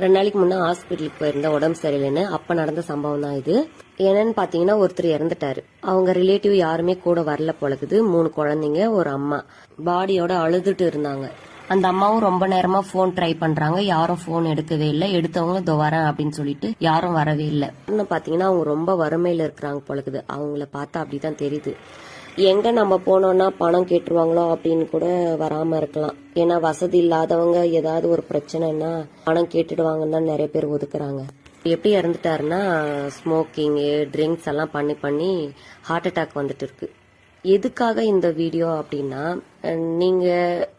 ரெண்டு நாளைக்கு முன்னே ஹாஸ்பிட்டலுக்கு போயிருந்த உடம்பு சரியில்லைன்னு. அப்ப நடந்த சம்பவம் தான் இது. என்னன்னு பாத்தீங்கன்னா ஒருத்தர் இறந்துட்டாரு. அவங்க ரிலேட்டிவ் யாருமே கூட வரல போலக்குது மூணு குழந்தைங்க ஒரு அம்மா. பாடியோட அழுதுட்டு இருந்தாங்க. அந்த அம்மாவும் ரொம்ப நேரமா ஃபோன் ட்ரை பண்றாங்க. யாரும் ஃபோன் எடுக்கவே இல்லை. எடுத்தவங்க இதோ வரேன் அப்படின்னு சொல்லிட்டு யாரும் வரவே இல்லை. இன்னும் பாத்தீங்கன்னா அவங்க ரொம்ப வறுமையில இருக்கிறாங்க போலக்குது அவங்கள பார்த்தா அப்படிதான் தெரியுது. எங்க நம்ம போனோம்னா பணம் கேட்டுருவாங்களோ அப்படின்னு கூட வராம இருக்கலாம். ஏன்னா வசதி இல்லாதவங்க ஏதாவது ஒரு பிரச்சனைனா பணம் கேட்டுடுவாங்கன்னு தான் நிறைய பேர் ஒதுக்குறாங்க. எப்படி இறந்துட்டாருன்னா ஸ்மோக்கிங்கு ட்ரிங்க்ஸ் எல்லாம் பண்ணி பண்ணி ஹார்ட் அட்டாக் வந்துட்டு இருக்கு. எதுக்காக இந்த வீடியோ அப்படின்னா நீங்கள் நீங்க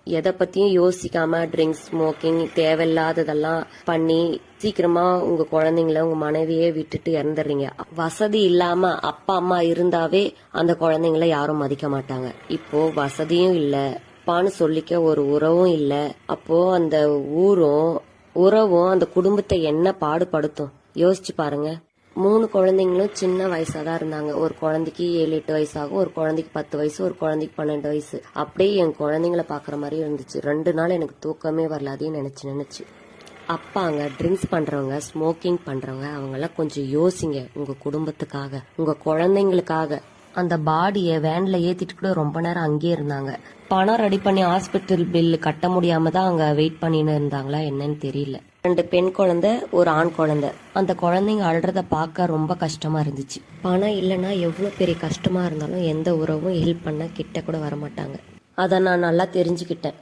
எதை பத்தியும் யோசிக்காம ட்ரிங்க்ஸ் ஸ்மோக்கிங் தேவையில்லாததெல்லாம் பண்ணி சீக்கிரமா உங்க குழந்தைங்கள உங்க மனைவியே விட்டுட்டு இறந்துடுறீங்க. வசதி இல்லாம அப்பா அம்மா இருந்தாவே அந்த குழந்தைங்கள யாரும் மதிக்க மாட்டாங்க. இப்போ வசதியும் இல்ல. அப்பான்னு சொல்லிக்க ஒரு உறவும் இல்ல. அப்போ அந்த ஊரும் உறவும் அந்த குடும்பத்தை என்ன பாடுபடுத்தும்? யோசிச்சு பாருங்க. மூணு குழந்தைங்களும் சின்ன வயசாக தான் இருந்தாங்க. ஒரு குழந்தைக்கு ஏழு எட்டு வயசு ஆகும் ஒரு குழந்தைக்கு பத்து வயசு ஒரு குழந்தைக்கு பன்னெண்டு வயசு. அப்படியே என் குழந்தைங்கள பார்க்குற மாதிரி இருந்துச்சு. ரெண்டு நாள் எனக்கு தூக்கமே வரல. அதையும் நினச்சி நினச்சி. அப்பாங்க ட்ரிங்க்ஸ் பண்ணுறவங்க ஸ்மோக்கிங் பண்ணுறவங்க அவங்கெல்லாம் கொஞ்சம் யோசிங்க. உங்கள் குடும்பத்துக்காக உங்கள் குழந்தைங்களுக்காக. அந்த பாடியை வேன்ல ஏத்திட்டு கூட ரொம்ப நேரம் அங்கேயே இருந்தாங்க. பணம் ரெடி பண்ணி ஹாஸ்பிட்டல் பில் கட்ட முடியாம தான் அங்க வெயிட் பண்ணின்னு இருந்தாங்களா என்னன்னு தெரியல. ரெண்டு பெண் குழந்தை ஒரு ஆண் குழந்தை. அந்த குழந்தைங்க அழுறத பார்க்க ரொம்ப கஷ்டமா இருந்துச்சு. பணம் இல்லைன்னா எவ்வளவு பெரிய கஷ்டமா இருந்தாலும் எந்த உறவும் ஹெல்ப் பண்ண கிட்ட கூட வர மாட்டாங்க. அதை நான் நல்லா தெரிஞ்சுக்கிட்டேன்.